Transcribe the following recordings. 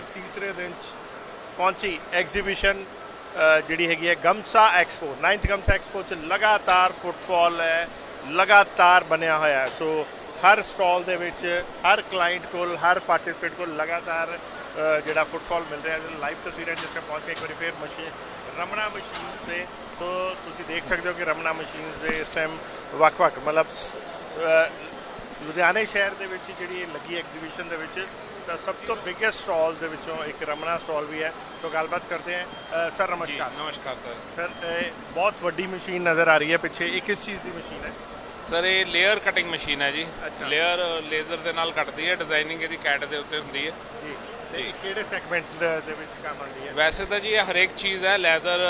ਫੇਰ ਤੀਸਰੇ ਦਿਨ 'ਚ ਪਹੁੰਚੀ ਐਗਜ਼ੀਬਿਸ਼ਨ ਜਿਹੜੀ ਹੈਗੀ ਹੈ ਗਮਸਾ ਐਕਸਪੋ 9th ਗਮਸਾ ਐਕਸਪੋ 'ਚ ਲਗਾਤਾਰ ਫੁੱਟਫਾਲ ਹੈ, ਲਗਾਤਾਰ ਬਣਿਆ ਹੋਇਆ ਸੋ ਹਰ ਸਟਾਲ ਦੇ ਵਿੱਚ, ਹਰ ਕਲਾਇੰਟ ਕੋਲ, ਹਰ ਪਾਰਟਿਸਿਪੇਟ ਕੋਲ ਲਗਾਤਾਰ ਜਿਹੜਾ ਫੁੱਟਫਾਲ ਮਿਲ ਰਿਹਾ ਹੈ। ਲਾਈਵ ਤਸਵੀਰਾਂ ਜਿਸ ਤੇ ਪਹੁੰਚੇ ਇੱਕ ਵਾਰੀ ਫਿਰ ਮਸ਼ੀਨ ਰਮਣਾ ਮਸ਼ੀਨਸ ਦੇ। ਸੋ ਤੁਸੀਂ ਦੇਖ ਸਕਦੇ ਹੋ ਕਿ ਰਮਣਾ ਮਸ਼ੀਨਸ ਦੇ ਇਸ ਟਾਈਮ ਵੱਖ-ਵੱਖ, ਮਤਲਬ ਲੁਧਿਆਣੇ ਸ਼ਹਿਰ ਦੇ ਵਿੱਚ ਜਿਹੜੀ ਇਹ ਲੱਗੀ ਐਗਜ਼ੀਬਿਸ਼ਨ ਦੇ ਵਿੱਚ ਤਾਂ ਸਭ ਤੋਂ ਬਿਗੇਸਟ ਸਟਾਲ ਦੇ ਵਿੱਚੋਂ ਇੱਕ ਰਮਨਾ ਸਟਾਲ ਵੀ ਹੈ। ਤੋਂ ਗੱਲਬਾਤ ਕਰਦੇ ਹਾਂ ਸਰ ਨਮਸਕਾਰ। ਨਮਸਕਾਰ ਸਰ। ਸਰ ਇਹ ਬਹੁਤ ਵੱਡੀ ਮਸ਼ੀਨ ਨਜ਼ਰ ਆ ਰਹੀ ਹੈ ਪਿੱਛੇ। ਇਹ ਕਿਸ ਚੀਜ਼ ਦੀ ਮਸ਼ੀਨ ਹੈ? ਸਰ ਇਹ ਲੇਅਰ ਕਟਿੰਗ ਮਸ਼ੀਨ ਹੈ ਜੀ। ਲੇਅਰ ਲੇਜ਼ਰ ਦੇ ਨਾਲ ਕੱਟਦੀ ਹੈ ਡਿਜ਼ਾਈਨਿੰਗ ਇਹਦੀ ਕੈਟ ਦੇ ਉੱਤੇ ਹੁੰਦੀ ਹੈ। ਜੀ। ਤੇ। ਕਿਹੜੇ ਸੈਗਮੈਂਟ ਦੇ ਵਿੱਚ ਕੰਮ ਆਉਂਦੀ ਹੈ? ਵੈਸੇ ਤਾਂ ਜੀ ਇਹ ਹਰੇਕ ਚੀਜ਼ ਹੈ ਲੈਦਰ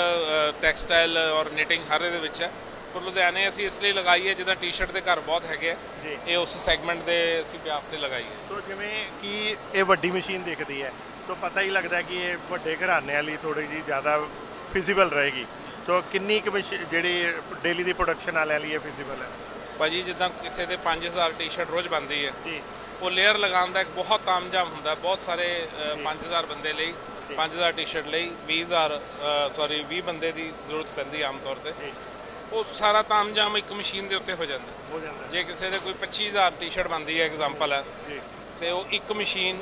ਟੈਕਸਟਾਈਲ ਔਰ ਨਿਟਿੰਗ ਹਰ ਇਹਦੇ ਵਿੱਚ ਹੈ। ਪਰ ਲੁਧਿਆਣੇ ਅਸੀਂ ਇਸ ਲਈ ਲਗਾਈ ਹੈ ਜਿੱਦਾਂ ਟੀ-ਸ਼ਰਟ ਦੇ ਘਰ ਬਹੁਤ ਹੈਗੇ ਆ। ਜੀ। ਇਹ ਉਸ ਸੈਗਮੈਂਟ ਦੇ ਅਸੀਂ ਵਿਆਪ ਤੇ ਲਗਾਈ ਹੈ। ਸੋ ਜਿਵੇਂ ਕਿ ਇਹ ਵੱਡੀ ਮਸ਼ੀਨ ਦਿਖਦੀ ਹੈ ਤਾਂ ਪਤਾ ਹੀ ਲੱਗਦਾ ਕਿ ਇਹ ਵੱਡੇ ਘਰਾਣੇ ਵਾਲੀ ਥੋੜੀ ਜੀ ਜ਼ਿਆਦਾ ਫਿਜ਼ੀਬਲ ਰਹੇਗੀ। ਸੋ ਕਿੰਨੀ ਕੁ ਮਸ਼ੀ- ਜਿਹੜੀ ਡੇਲੀ ਦੀ ਪ੍ਰੋਡਕਸ਼ਨ ਵਾਲਿਆਂ ਲਈ ਇਹ ਫਿਜ਼ੀਬਲ ਹੈ? ਭਾਜੀ ਜਿੱਦਾਂ ਕਿਸੇ ਦੇ 5000 ਟੀ-ਸ਼ਰਟ ਰੋਜ਼ ਬਣਦੀ ਹੈ ਜੀ। ਉਹ ਲੇਅਰ ਲਗਾਉਣ ਦਾ ਇੱਕ ਬਹੁਤ ਤਾਮਝਾਮ ਹੁੰਦਾ ਹੈ। ਬਹੁਤ ਸਾਰੇ ਅ, 5000 ਬੰਦੇ ਲਈ 5000 ਟੀ-ਸ਼ਰਟ ਲਈ 20000 ਸੌਰੀ 20 ਬੰਦੇ ਦੀ ਜ਼ਰੂਰਤ ਪੈਂਦੀ ਹੈ ਆਮ ਤੌਰ ਤੇ। ਜੀ। ਉਹ ਸਾਰਾ ਤਾਮਝਾਮ ਇੱਕ ਮਸ਼ੀਨ ਦੇ ਉੱਤੇ ਹੋ ਜਾਂਦਾ। ਹੈ। ਹੋ ਜਾਂਦਾ। ਹੈ। ਜੇ ਕਿਸੇ ਦੇ ਕੋਈ 25000 ਟੀ-ਸ਼ਰਟ ਬਣਦੀ ਹੈ ਐਗਜ਼ਾਮਪਲ ਹੈ ਜੀ। ਤੇ ਉਹ ਇੱਕ ਮਸ਼ੀਨ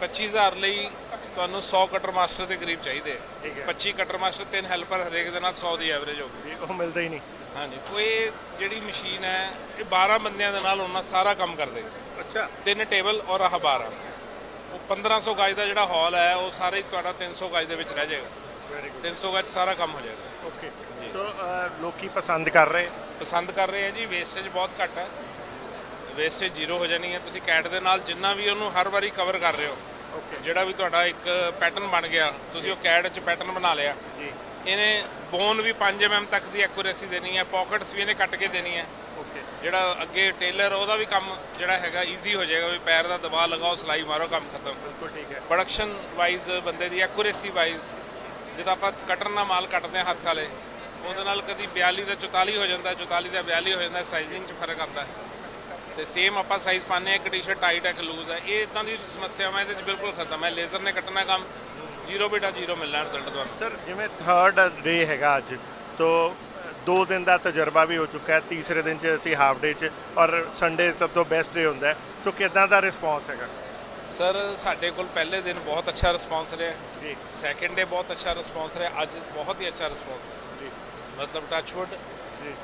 25000 ਲਈ ਤੁਹਾਨੂੰ 100 ਕਟਰ ਮਾਸਟਰ ਦੇ ਕਰੀਬ ਚਾਹੀਦੇ ਆ। ਠੀਕ ਹੈ। 25 ਕਟਰ ਮਾਸਟਰ ਤਿੰਨ ਹੈਲਪਰ ਹਰੇਕ ਦੇ ਨਾਲ 100 ਦੀ ਐਵਰੇਜ ਹੋਊਗੀ ਜੀ ਉਹ ਮਿਲਦਾ ਹੀ ਨਹੀਂ। ਹਾਂਜੀ ਇਹ ਜਿਹੜੀ ਮਸ਼ੀਨ ਹੈ ਇਹ 12 ਬੰਦਿਆਂ ਦੇ ਨਾਲ ਉਹਨਾਂ ਸਾਰਾ ਕੰਮ ਕਰ ਦੇਗੀ ਅੱਛਾ। ਤਿੰਨ ਟੇਬਲ ਔਰ ਆਹ 12 ਉਹ 1500 ਗਜ ਦਾ ਜਿਹੜਾ ਹਾਲ ਹੈ ਉਹ ਸਾਰਾ ਹੀ ਤੁਹਾਡਾ 300 ਗਜ ਦੇ ਵਿੱਚ ਰਹਿ ਜਾਏਗਾ। ਵੈਰੀ ਗੁੱਡ 300 ਗਜ ਸਾਰਾ ਕੰਮ ਹੋ ਜਾਏਗਾ। ਸੋ ਲੋਕੀ ਪਸੰਦ ਕਰ ਰਹੇ। ਪਸੰਦ ਕਰ ਰਹੇ ਆ ਜੀ ਵੇਸਟੇਜ ਬਹੁਤ ਘੱਟ ਹੈ। ਵੇਸਟੇਜ ਜ਼ੀਰੋ ਹੋ ਜਾਣੀ ਹੈ ਤੁਸੀਂ ਕੈਟ ਦੇ ਨਾਲ ਜਿੰਨਾ ਵੀ ਉਹਨੂੰ ਹਰ ਵਾਰੀ ਕਵਰ ਕਰ ਰਹੇ ਹੋ। ਓਕੇ ਜਿਹੜਾ ਵੀ ਤੁਹਾਡਾ ਇੱਕ ਪੈਟਰਨ ਬਣ ਗਿਆ ਤੁਸੀਂ ਉਹ ਕੈਟ 'ਚ ਪੈਟਰਨ ਬਣਾ ਲਿਆ। ਜੀ। ਇਹਨੇ ਬੋਨ ਵੀ 5 mm ਤੱਕ ਦੀ ਐਕੂਰੇਸੀ ਦੇਣੀ ਹੈ ਪਾਕਟਸ ਵੀ ਇਹਨੇ ਕੱਟ ਕੇ ਦੇਣੀ ਹੈ। ਓਕੇ ਜਿਹੜਾ ਅੱਗੇ ਟੇਲਰ ਉਹਦਾ ਵੀ ਕੰਮ ਜਿਹੜਾ ਹੈਗਾ ਈਜ਼ੀ ਹੋ ਜਾਏਗਾ ਵੀ ਪੈਰ ਦਾ ਦਬਾਅ ਲਗਾਓ ਸਲਾਈ ਮਾਰੋ ਕੰਮ ਖਤਮ। ਬਿਲਕੁਲ ਠੀਕ ਹੈ। ਪ੍ਰੋਡਕਸ਼ਨ ਵਾਈਜ਼ ਬੰਦੇ ਦੀ ਐਕੂਰੇਸੀ ਵਾਈਜ਼ ਜਦੋਂ ਆਪਾਂ ਕਟਰ ਨਾਲ ਮਾਲ ਕੱਟਦੇ ਹਾਂ ਹੱਥ ਵਾਲੇ ਉਹਦੇ ਨਾਲ ਕਦੀ 42 ਦਾ 44 ਹੋ ਜਾਂਦਾ 44 ਦਾ 42 ਹੋ ਜਾਂਦਾ ਸਾਈਜ਼ਿੰਗ 'ਚ ਫ਼ਰਕ ਆਉਂਦਾ। ਤੇ ਸੇਮ ਆਪਾਂ ਸਾਈਜ਼ ਹਾਂ ਇੱਕ ਟੀ-ਸ਼ਰਟ ਟਾਈਟ ਹੈ ਇੱਕ ਲੂਜ਼ ਹੈ। ਇਹ ਇਦਾਂ ਦੀ ਸਮੱਸਿਆਵਾਂ ਇਹਦੇ 'ਚ ਬਿਲਕੁਲ ਖਤਮ ਹੈ। ਲੇਜ਼ਰ ਨੇ ਕੱਟਣਾ ਕੰਮ ਜ਼ੀਰੋ ਬੇਟਾ ਜ਼ੀਰੋ ਮਿਲਣਾ ਰਿਜ਼ਲਟ ਤੁਹਾਨੂੰ। ਸਰ ਜਿਵੇਂ ਥਰਡ ਡੇ ਹੈਗਾ ਅੱਜ ਤੋਂ ਦੋ ਦਿਨ ਦਾ ਤਜਰਬਾ ਵੀ ਹੋ ਚੁੱਕਾ ਹੈ। ਤੀਸਰੇ ਦਿਨ 'ਚ ਅਸੀਂ ਹਾਫ ਡੇ 'ਚ ਔਰ ਸੰਡੇ ਸਭ ਤੋਂ ਬੈਸਟ ਡੇ ਹੁੰਦਾ ਹੈ। ਸੋ ਕਿਦਾਂ ਦਾ ਰਿਸਪੌਂਸ ਹੈਗਾ? ਸਰ ਸਾਡੇ ਕੋਲ ਪਹਿਲੇ ਦਿਨ ਬਹੁਤ ਅੱਛਾ ਰਿਸਪੌਂਸ ਰਿਹਾ ਜੀ। ਸੈਕਿੰਡ ਡੇ ਬਹੁਤ ਅੱਛਾ ਰਿਸਪੌਂਸ ਰਿਹਾ। ਅੱਜ ਬਹੁਤ ਹੀ ਅੱਛਾ ਰਿਸਪੌਂਸ ਹੈ। ਮਤਲਬ ਟੱਚਵੁੱਡ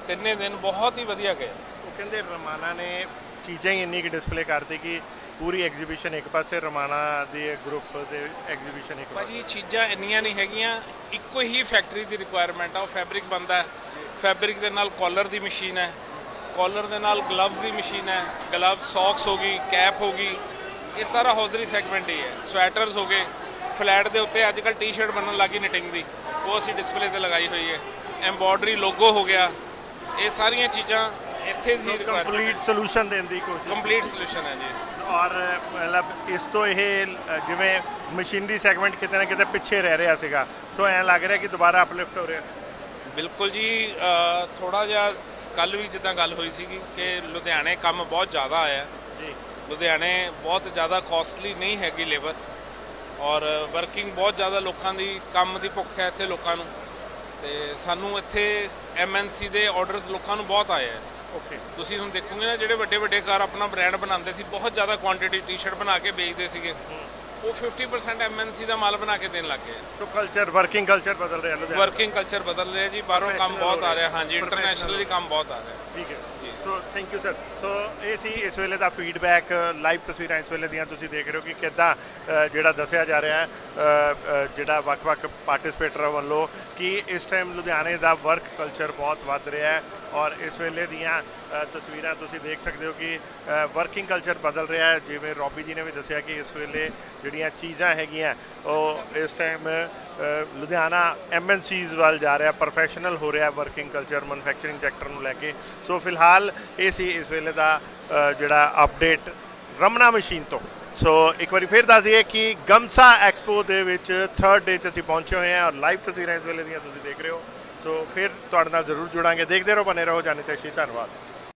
ਤਿੰਨੇ ਦਿਨ ਬਹੁਤ ਹੀ ਵਧੀਆ ਗਏ। ਉਹ ਕਹਿੰਦੇ ਰਮਾਨਾ ਨੇ ਚੀਜ਼ਾਂ ਹੀ ਇੰਨੀ ਕਿ ਡਿਸਪਲੇ ਕਰਤੀ ਕਿ ਪੂਰੀ ਐਗਜ਼ੀਬਿਸ਼ਨ ਇੱਕ ਪਾਸੇ ਰਮਾਨਾ ਦੇ ਗਰੁੱਪ ਦੇ ਐਗਜ਼ੀਬਿਸ਼ਨ ਇੱਕ ਪਾਸੇ। ਭਾਜੀ ਚੀਜ਼ਾਂ ਇੰਨੀਆਂ ਨਹੀਂ ਹੈਗੀਆਂ ਇੱਕੋ ਹੀ ਫੈਕਟਰੀ ਦੀ ਰਿਕੁਆਇਰਮੈਂਟ ਆ ਉਹ ਫੈਬਰਿਕ ਬਣਦਾ ਹੈ। ਫੈਬਰਿਕ ਦੇ ਨਾਲ ਕਾਲਰ ਦੀ ਮਸ਼ੀਨ ਹੈ ਕਾਲਰ ਦੇ ਨਾਲ ਗਲਵਜ਼ ਦੀ ਮਸ਼ੀਨ ਹੈ ਗਲਵਜ਼ ਸੌਕਸ ਹੋ ਗਈ ਕੈਪ ਹੋ ਗਈ ਇਹ ਸਾਰਾ ਹੌਜ਼ਰੀ ਸੈਗਮੈਂਟ ਹੀ ਹੈ। ਸਵੈਟਰਸ ਹੋ ਗਏ ਫਲੈਟ ਦੇ ਉੱਤੇ ਅੱਜ ਕੱਲ ਟੀ-ਸ਼ਰਟ ਬਣਨ ਲੱਗੀ ਨਿਟਿੰਗ ਦੀ ਉਹ ਅਸੀਂ ਡਿਸਪਲੇ ਤੇ ਲਗਾਈ ਹੋਈ ਹੈ। ਐਮਬੋਡਰੀ ਲੋਗੋ ਹੋ ਗਿਆ। ਇਹ ਸਾਰੀਆਂ ਚੀਜ਼ਾਂ ਇੱਥੇ ਦੀ ਕੰਪਲੀਟ ਸੋਲੂਸ਼ਨ ਦੇਣ ਦੀ ਕੋਸ਼ਿਸ਼। ਕੰਪਲੀਟ ਸੋਲੂਸ਼ਨ ਹੈ ਜੀ। ਔਰ ਮਤਲਬ ਇਸ ਤੋਂ ਇਹ ਜਿਵੇਂ ਮਸ਼ੀਨਰੀ ਸੈਗਮੈਂਟ ਕਿਤੇ ਨਾ ਕਿਤੇ ਪਿੱਛੇ ਰਹਿ ਰਿਹਾ ਸੀਗਾ। ਸੋ ਐਂ ਲੱਗ ਰਿਹਾ ਕਿ ਦੁਬਾਰਾ ਅਪਲਿਫਟ ਹੋ ਰਿਹਾ। ਬਿਲਕੁਲ ਜੀ ਥੋੜਾ ਜਿਹਾ ਕੱਲ ਵੀ ਜਿੱਦਾਂ ਗੱਲ ਹੋਈ ਸੀਗੀ ਕਿ ਲੁਧਿਆਣੇ ਕੰਮ ਬਹੁਤ ਜ਼ਿਆਦਾ ਆਇਆ। ਜੀ। ਲੁਧਿਆਣੇ ਬਹੁਤ ਜ਼ਿਆਦਾ ਕਾਸਟਲੀ ਨਹੀਂ ਹੈਗੀ ਲੇਬਰ ਔਰ ਵਰਕਿੰਗ ਬਹੁਤ ਜ਼ਿਆਦਾ ਲੋਕਾਂ ਦੀ ਕੰਮ ਦੀ ਭੁੱਖ ਹੈ ਇੱਥੇ ਲੋਕਾਂ ਨੂੰ। ਤੇ ਸਾਨੂੰ ਇੱਥੇ ਐਮਐਨਸੀ ਦੇ ਆਰਡਰਸ ਲੋਕਾਂ ਨੂੰ ਬਹੁਤ ਆਏ ਹੈ ਓਕੇ ਤੁਸੀਂ ਹੁਣ ਦੇਖੋਗੇ ਨਾ ਜਿਹੜੇ ਵੱਡੇ ਵੱਡੇ ਕਾਰ ਆਪਣਾ ਬ੍ਰਾਂਡ ਬਣਾਉਂਦੇ ਸੀ ਬਹੁਤ ਜ਼ਿਆਦਾ ਕੁਆਂਟੀਟੀ ਟੀ-ਸ਼ਰਟ ਬਣਾ ਕੇ ਵੇਚਦੇ ਸੀਗੇ। ਉਹ 50% ਐਮਐਨਸੀ ਦਾ ਮਾਲ ਬਣਾ ਕੇ ਦੇਣ ਲੱਗ ਗਏ। ਸੋ ਕਲਚਰ ਵਰਕਿੰਗ ਕਲਚਰ ਬਦਲ ਰਿਹਾ ਲੁਧਿਆਣਾ ਵਰਕਿੰਗ ਕਲਚਰ ਬਦਲ ਰਿਹਾ ਜੀ ਬਾਹਰੋਂ ਕੰਮ ਬਹੁਤ ਆ ਰਿਹਾ ਹਾਂਜੀ ਇੰਟਰਨੈਸ਼ਨਲੀ ਕੰਮ ਬਹੁਤ ਆ ਰਿਹਾ। ਠੀਕ ਹੈ। So thank you sir so ਇਹ ਸੀ ਇਸ ਵੇਲੇ ਦਾ ਫੀਡਬੈਕ ਲਾਈਵ ਤਸਵੀਰਾਂ ਇਸ ਵੇਲੇ ਦੀਆਂ ਤੁਸੀਂ ਦੇਖ ਰਹੇ ਹੋ ਕਿ ਕਿੱਦਾਂ ਜਿਹੜਾ ਦੱਸਿਆ ਜਾ ਰਿਹਾ ਹੈ ਜਿਹੜਾ ਵੱਖ-ਵੱਖ ਪਾਰਟਿਸਿਪੇਟਰਾਂ ਵੱਲੋਂ ਕਿ ਇਸ ਟਾਈਮ ਲੁਧਿਆਣੇ ਦਾ ਵਰਕ ਕਲਚਰ ਬਹੁਤ ਵੱਧ ਰਿਹਾ ਹੈ। ਔਰ ਇਸ ਵੇਲੇ ਦੀਆਂ ਤਸਵੀਰਾਂ ਤੁਸੀਂ ਦੇਖ ਸਕਦੇ ਹੋ ਕਿ ਵਰਕਿੰਗ ਕਲਚਰ ਬਦਲ ਰਿਹਾ ਹੈ। ਜਿਵੇਂ ਰੋਬੀ ਜੀ ਨੇ ਵੀ ਦੱਸਿਆ ਕਿ ਇਸ ਵੇਲੇ ਜਿਹੜੀਆਂ ਚੀਜ਼ਾਂ ਹੈਗੀਆਂ, ਉਹ ਇਸ ਟਾਈਮ ਲੁਧਿਆਣਾ ਐਮਐਨਸੀਜ਼ ਵੱਲ ਜਾ ਰਿਹਾ ਪ੍ਰੋਫੈਸ਼ਨਲ ਹੋ ਰਿਹਾ ਵਰਕਿੰਗ ਕਲਚਰ ਮੈਨੂਫੈਕਚਰਿੰਗ ਸੈਕਟਰ ਨੂੰ ਲੈ ਕੇ। ਸੋ ਫਿਲਹਾਲ ਇਹ ਸੀ ਇਸ ਵੇਲੇ ਦਾ ਜਿਹੜਾ ਅਪਡੇਟ ਰਮਨਾ ਮਸ਼ੀਨ ਤੋਂ। ਸੋ ਇੱਕ ਵਾਰੀ ਫਿਰ ਦੱਸ ਦਈਏ ਕਿ ਗਮਸਾ ਐਕਸਪੋ ਦੇ ਵਿੱਚ ਥਰਡ ਡੇ 'ਚ ਅਸੀਂ ਪਹੁੰਚੇ ਹੋਏ ਹਾਂ ਔਰ ਲਾਈਵ ਤਸਵੀਰਾਂ ਇਸ ਵੇਲੇ ਦੀਆਂ ਤੁਸੀਂ ਦੇਖ ਰਹੇ ਹੋ। ਸੋ ਫਿਰ ਤੁਹਾਡੇ ਨਾਲ ਜ਼ਰੂਰ ਜੁੜਾਂਗੇ। ਦੇਖਦੇ ਰਹੋ ਬਨੇ ਰਹੋ। ਜਾਣੇ ਤੇ ਧੰਨਵਾਦ।